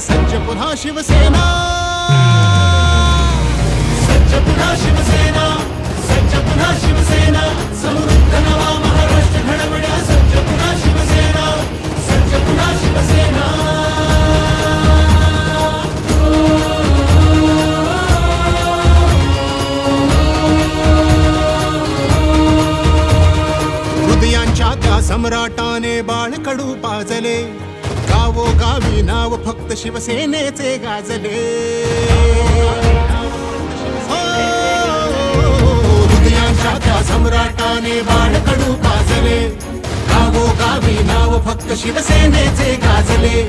सेना सज्ज पुन्हा शिवसेना. सज्ज पुन्हा शिवसेना. सज्ज पुन्हा शिवसेना. समृद्ध नवा महाराष्ट्र घडवण्या सज्ज पुन्हा शिवसेना. सज्ज पुन्हा शिवसेना. हृदयांच्या त्या सम्राटाने बाळकडू पाजले. गावो गावी नाव फक्त शिवसेनेचे गाजले. हो, हृदयांच्या त्या सम्राटाने बाळकडू पाजले. गावो गावी नाव फक्त शिवसेनेचे गाजले.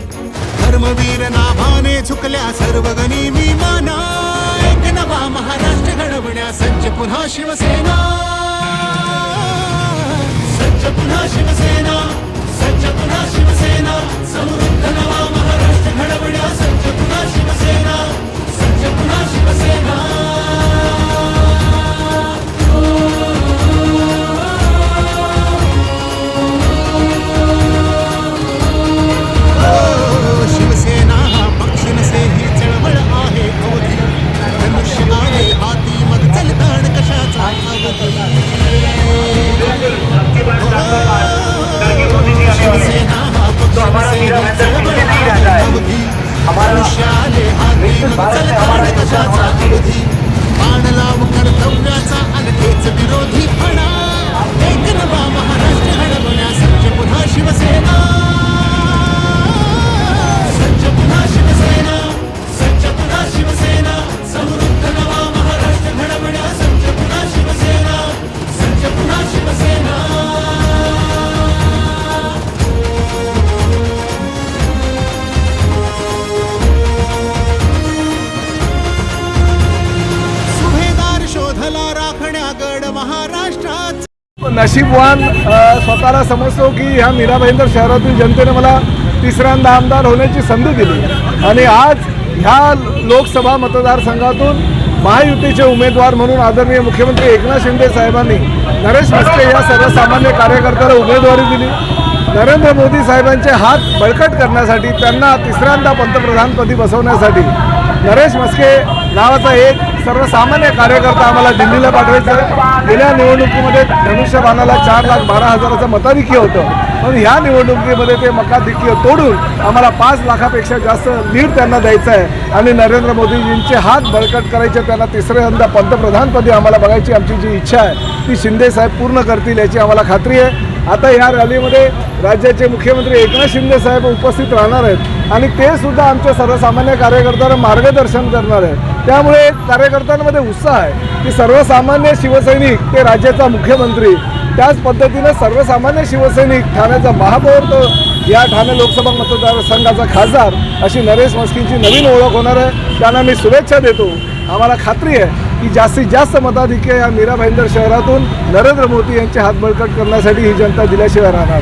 धर्मवीर नाभाने झुकल्या सर्व गणी मी माना एक नवा महाराष्ट्र घडवण्या सज्ज पुन्हा शिवसेना. आले हाती मग चलताण कशाचा अवधी बाण लाव कर्तव्याचा विरोधी फणा नशीबवान स्वतःला समजतो की ह्या मीरा भाईंदर शहरातील जनतेने मला तिसऱ्यांदा आमदार होण्याची संधी दिली. आणि आज ह्या लोकसभा मतदारसंघातून महायुतीचे उमेदवार म्हणून आदरणीय मुख्यमंत्री एकनाथ शिंदे साहेबांनी नरेश मस्के या सर्वसामान्य कार्यकर्त्याला उमेदवारी दिली. नरेंद्र मोदी साहेबांचे हात बळकट करण्यासाठी त्यांना तिसऱ्यांदा पंतप्रधानपदी बसवण्यासाठी नरेश मस्के नावाचा एक सर्वसामान्य कार्यकर्ता आम्हाला दिल्लीला पाठवायचा आहे. गेल्या निवडणुकीमध्ये धनुष्यबाणाला चार लाख बारा हजाराचं मताधिक्य होतं. पण ह्या निवडणुकीमध्ये ते मताधिक्य तोडून आम्हाला पाच लाखापेक्षा जास्त लीड त्यांना द्यायचं आहे. आणि नरेंद्र मोदीजींचे हात बळकट करायचे त्यांना तिसऱ्यांदा पंतप्रधानपदी आम्हाला बघायची आमची जी इच्छा आहे ती शिंदे साहेब पूर्ण करतील याची आम्हाला खात्री आहे. आता या रॅलीमध्ये राज्याचे मुख्यमंत्री एकनाथ शिंदे साहेब उपस्थित राहणार आहेत आणि ते सुद्धा आमच्या सर्वसामान्य कार्यकर्त्यांना मार्गदर्शन करणार आहेत. त्यामुळे एक कार्यकर्त्यांमध्ये उत्साह आहे की सर्वसामान्य शिवसैनिक ते राज्याचा मुख्यमंत्री. त्याच पद्धतीनं सर्वसामान्य शिवसैनिक ठाण्याचा महापौर तो या ठाणे लोकसभा मतदारसंघाचा खासदार अशी नरेश मस्कींची नवीन ओळख होणार आहे. त्यांना मी शुभेच्छा देतो. आम्हाला खात्री आहे की जास्तीत जास्त मताधिक्य या मीरा भाईंदर शहरातून नरेंद्र मोदी यांचे हात बळकट करण्यासाठी ही जनता दिल्याशिवाय राहणार